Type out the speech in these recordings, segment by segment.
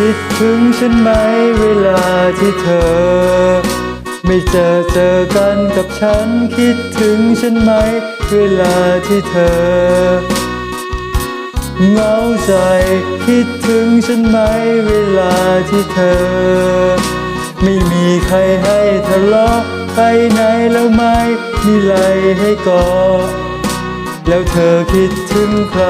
คิดถึงฉันไหมเวลาที่เธอ ไม่เจอเจอกันกับฉัน คิดถึงฉันไหมเวลาที่เธอเหงาใจคิดถึงฉันไหมเวลาที่เธอ ไม่มีใครให้ทะเลาะไปไหนแล้วไม่มีไหลให้กอดแล้วเธอคิดถึงใคร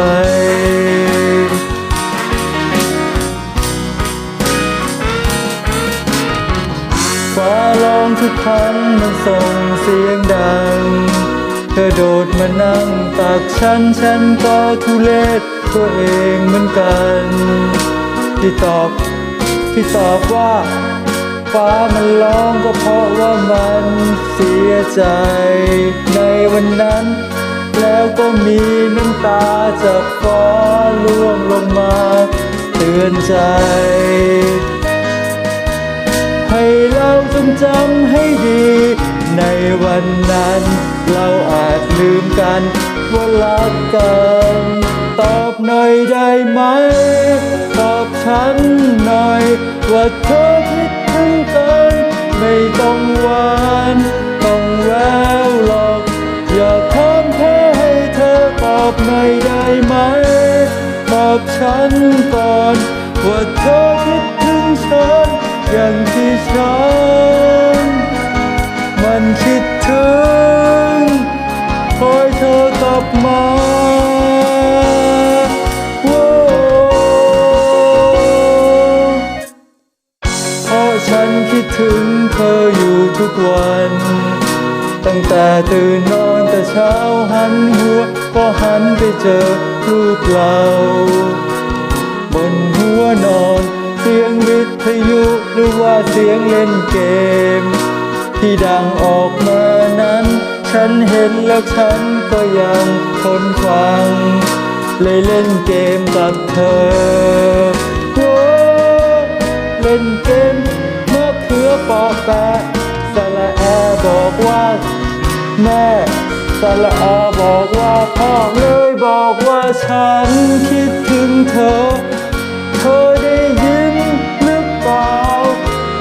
ฟ้าร้องทุกครั้งมันส่งเสียงดัง เธอโดดมานั่งตักฉันฉันก็ทุเลศตัวเองเหมือนกัน ที่ตอบที่ตอบว่า ฟ้ามันร้องก็เพราะว่ามันเสียใจ ในวันนั้น แล้วก็มีน้ำตาจากฟ้าล่วงลงมาเตือนใจ จงจำให้ดี ในวันนั้น เราอาจลืมกันว่ารักกัน ตอบหน่อยได้ไหม ตอบฉันหน่อย ว่าเธอคิดถึงกัน ไม่ต้องหวานต้องแววหรอก อยากถามเธอให้เธอตอบหน่อยได้ไหม ตอบฉันก่อน ว่าเธอคิดถึงฉันอย่างที่ฉัน กวัน ตั้งแต่ตื่นนอนแต่เช้าหันหัว ก็หันไปเจอรูปเราบนหัวนอนเสียงวิทยุหรือว่าเสียงเล่นเกม ที่ดังออกมานั้น ฉันเห็นแล้วฉันก็ยังทนฟัง เลยเล่นเกมกับเธอโอ้เล่นเกมเมะเขือปอกแปะ แอบอกว่า แม่สละอาบอกว่าพ่อเลยบอกว่าฉันคิดถึงเธอ เธอได้ยินหรือเปล่า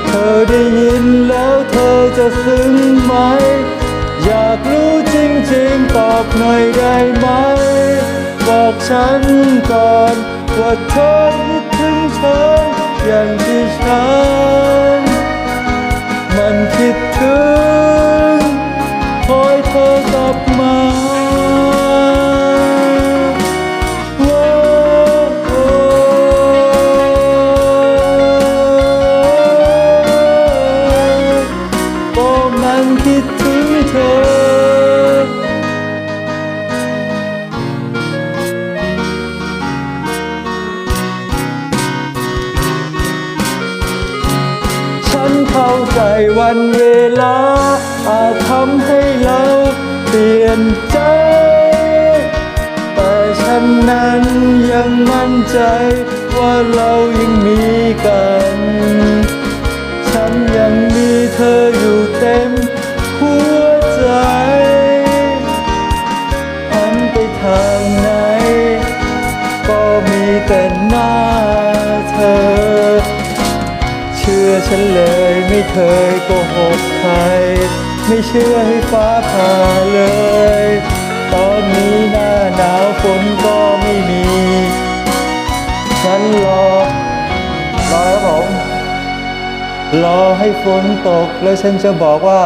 เธอได้ยินแล้วเธอจะซึ้งไหม อยากรู้จริงๆตอบหน่อยได้ไหม บอกฉันก่อนว่าเธอคิดถึงฉันอย่างที่ฉันาใจวันเวลา อาจทำให้เราเปลี่ยนใจ แต่ฉันนั้นยังมั่นใจว่าเรายังมีกัน ฉันยังมีเธอ ฉันเลยไม่เคยโกหกใคร ไม่เชื่อให้ฟ้าผ่าเลย ตอนนี้หน้าหนาวฝนก็ไม่มี ฉันรอ รอครับผม รอให้ฝนตกแล้วฉันจะบอกว่า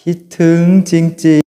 คิดถึงจริงๆ